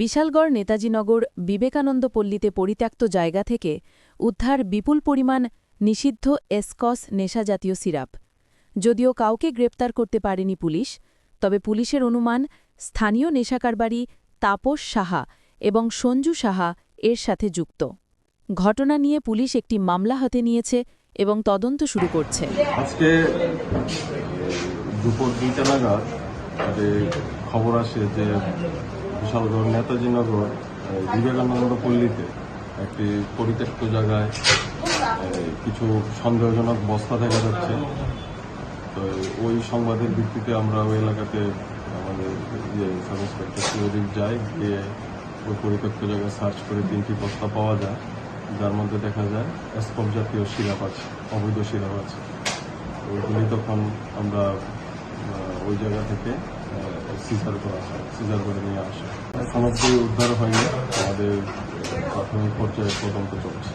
বিশালগড় নেতাজিনগর বিবেকানন্দ পল্লীতে পরিত্যক্ত জায়গা থেকে উদ্ধার বিপুল পরিমাণ নিষিদ্ধ এসকস নেশাজাতীয় সিরাপ। যদিও কাউকে গ্রেপ্তার করতে পারেনি পুলিশ, তবে পুলিশের অনুমান, স্থানীয় নেশাকারবারি তাপস সাহা এবং সঞ্জু সাহা এর সাথে যুক্ত। ঘটনা নিয়ে পুলিশ একটি মামলা হাতে নিয়েছে এবং তদন্ত শুরু করছে। আজকে দুপুর দুইটা নাগাদ খবর আসে যে বিশালগড় নেতাজি নগর বিবেকানন্দ পল্লীতে একটি পরিত্যক্ত জায়গায় কিছু সন্দেহজনক বস্তা দেখা যাচ্ছে। তো ওই সংবাদের ভিত্তিতে আমরা ওই এলাকাতে আমাদের ইয়ে সাব ইন্সপেক্টর সিওদিক যাই গিয়ে ওই পরিত্যক্ত জায়গায় সার্চ করে তিনটি বস্তা পাওয়া যায়। যার মধ্যে দেখা যায় স্কপ জাতীয় সিরাপ আছে, অবৈধ সিরাপ আছে। ওইগুলি তখন আমরা ওই জায়গা থেকে সিজার করা হয়, সিজার করে নিয়ে আসা। সমাজকে উদ্ধার হয়নি। আমাদের প্রাথমিক পর্যায়ে তদন্ত চলছে।